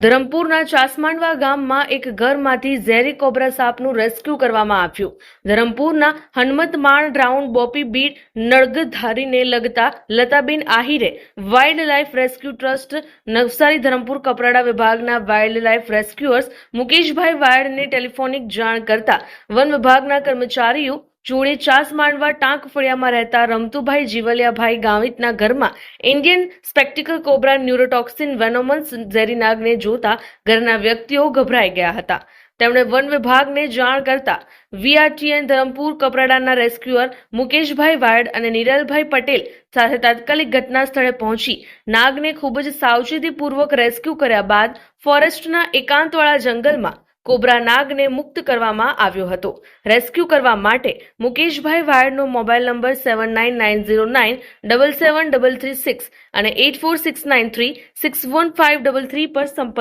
ધરમપુરના ચાસમાંડવા ગામમાં એક ઘરમાંથી ઝેરી કોબ્રા સાપનું રેસ્ક્યુ કરવામાં આવ્યું. ધરમપુરના હનુમતમાણ રાઉન્ડ બોપી બીટ નળગધારીને લગતા Lataben Ahire wild life rescue trust Navsari Dharampur Kaprada વિભાગના વાઇલ્ડ લાઇફ રેસ્ક્યુઅર્સ મુકેશભાઈ વાયડને ટેલિફોનિક જાણ કરતા વન વિભાગના કર્મચારીઓ જોડે ચાસ માંડવા ટાંક ફળિયામાં રહેતા રમતુભાઈ જીવલિયાભાઈ ગામિતના ઘરમાં Indian spectacle cobra neurotoxin venomous ઝેરીનાગને જોતા ઘરના વ્યક્તિઓ ગભરાઈ ગયા હતા. તેમણે વન વિભાગને જાણ કરતા વીઆરટીએન ધરમપુર કપરાડાના રેસ્ક્યુઅર મુકેશભાઈ વાયડ અને નિરલભાઈ પટેલ સાથે તાત્કાલિક ઘટના સ્થળે પહોંચી નાગને ખૂબ જ સાવચેતીપૂર્વક રેસ્ક્યુ કર્યા બાદ ફોરેસ્ટના એકાંતવાળા જંગલમાં કોબ્રા નાગને મુક્ત કરવામાં આવ્યો હતો. રેસ્ક્યુ કરવા માટે મુકેશભાઈ વાયરનો mobile number seven nine nine zero nine double seven double three six અને eight four six nine three six one five double three પર સંપર્ક